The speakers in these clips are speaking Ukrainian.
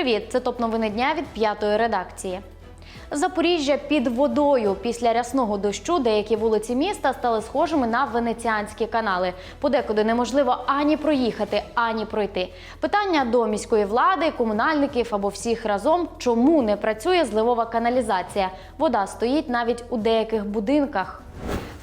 Привіт! Це топ новини дня від п'ятої редакції. Запоріжжя під водою після рясного дощу деякі вулиці міста стали схожими на венеціанські канали. Подекуди неможливо ані проїхати, ані пройти. Питання до міської влади, комунальників або всіх разом, чому не працює зливова каналізація. Вода стоїть навіть у деяких будинках.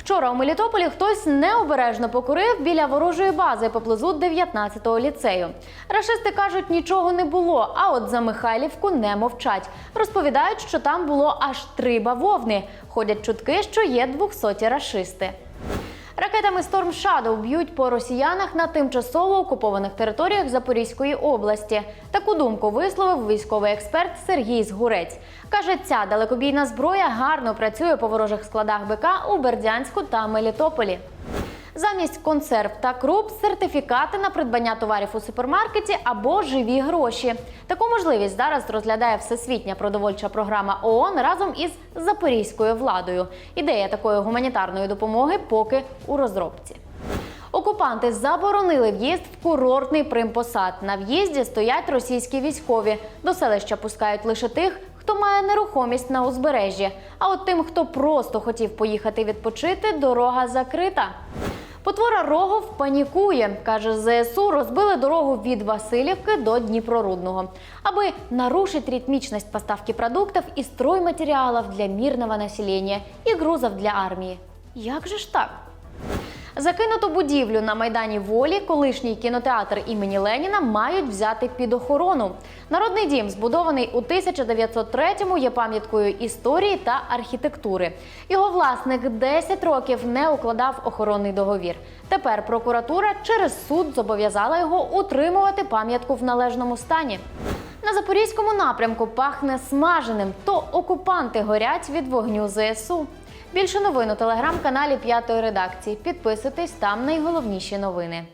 Вчора у Мелітополі хтось необережно покурив біля ворожої бази поблизу 19-го ліцею. Рашисти кажуть, нічого не було, а от за Михайлівку не мовчать. Розповідають, що там було аж три бавовни. Ходять чутки, що є 200 рашисти. Ракетами Storm Shadow б'ють по росіянах на тимчасово окупованих територіях Запорізької області. Таку думку висловив військовий експерт Сергій Згурець. Каже, ця далекобійна зброя гарно працює по ворожих складах БК у Бердянську та Мелітополі. Замість консерв та круп сертифікати на придбання товарів у супермаркеті або живі гроші. Таку можливість зараз розглядає всесвітня продовольча програма ООН разом із запорізькою владою. Ідея такої гуманітарної допомоги поки у розробці. Окупанти заборонили в'їзд в курортний примпосад. На в'їзді стоять російські військові. До селища пускають лише тих, хто має нерухомість на узбережжі. А от тим, хто просто хотів поїхати відпочити, дорога закрита. Потвора Рогов панікує. Каже, ЗСУ розбили дорогу від Васильівки до Дніпрорудного, аби нарушить ритмичность поставки продуктов і стройматеріалів для мирного населення і грузов для армії. Як же ж так? Закинуту будівлю на майдані волі, колишній кінотеатр імені Леніна мають взяти під охорону. Народний дім, збудований у 1903-му, є пам'яткою історії та архітектури. Його власник 10 років не укладав охоронний договір. Тепер прокуратура через суд зобов'язала його утримувати пам'ятку в належному стані. На запорізькому напрямку пахне смаженим, то окупанти горять від вогню ЗСУ. Більше новин у телеграм-каналі П'ятої редакції. Підписуйтесь там найголовніші новини.